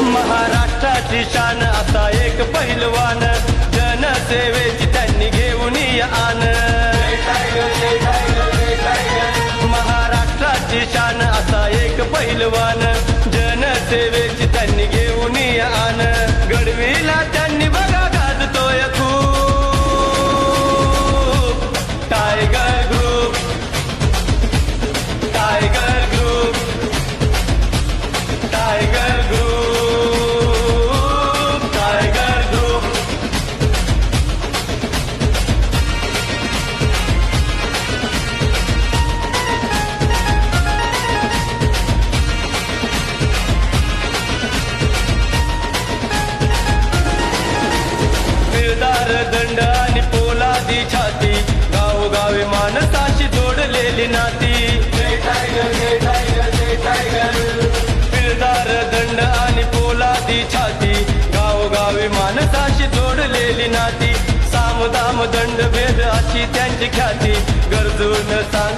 महाराष्ट्राची शान आता एक पहिलवान. जनसेवेची त्यांनी घेऊन आन. महाराष्ट्राची शान आता एक पहिलवान. जनसेवेची खाती गरजून सांग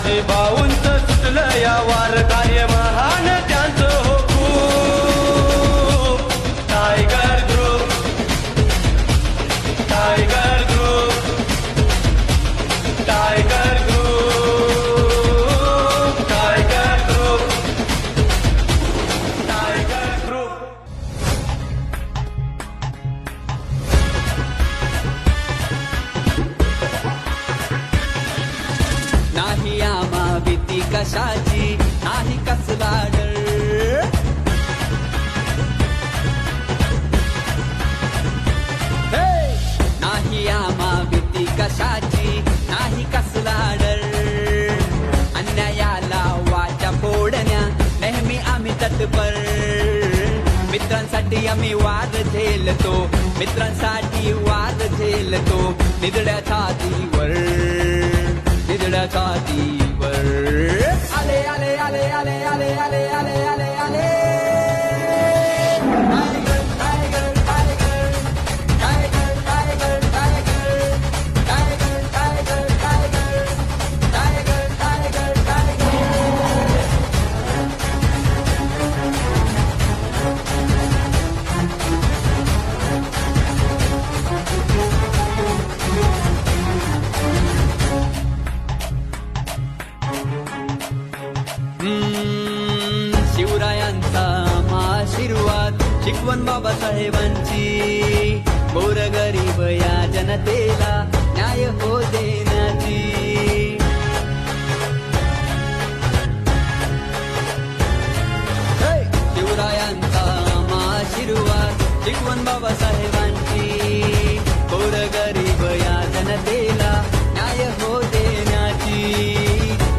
बाबू कशाची नाही कसला नाही आमा भीती कशाची नाही कसला डर अन्यायाला वाचा फोडण्या नेहमी आम्ही तत्पर. मित्रांसाठी आम्ही वाद झेलतो मित्रांसाठी वाद झेलतो निदड्या छातीवर निदड्या छातीवर Ale, ale, ale, ale, ale, ale, ale, ale, ale. शिवरायांचा आशीर्वाद शिकवण बाबासाहेबांची. गोर गरीब या जनतेला न्याय हो देण्याची. शिवरायांचा आशीर्वाद शिकवण बाबासाहेबांची. गोर गरीब या जनतेला न्याय हो देण्याची.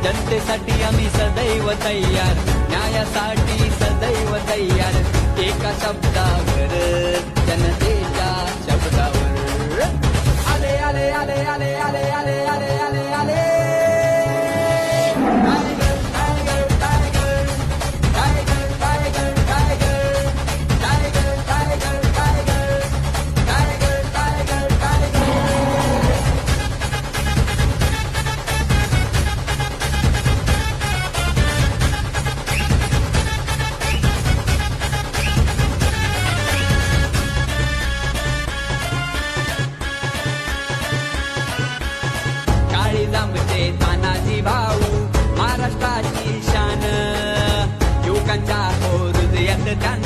जनतेसाठी आम्ही सदैव तयार. न्यायासाठी सदैव तयार. एका शब्दावर जनतेच्या शब्दावर. आले आले आले आले आले आले आले dan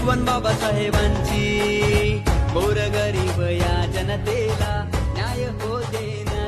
आशीर्वाद शिकवण बाबासाहेबांची गोरगरीब या जनतेला न्याय हो देना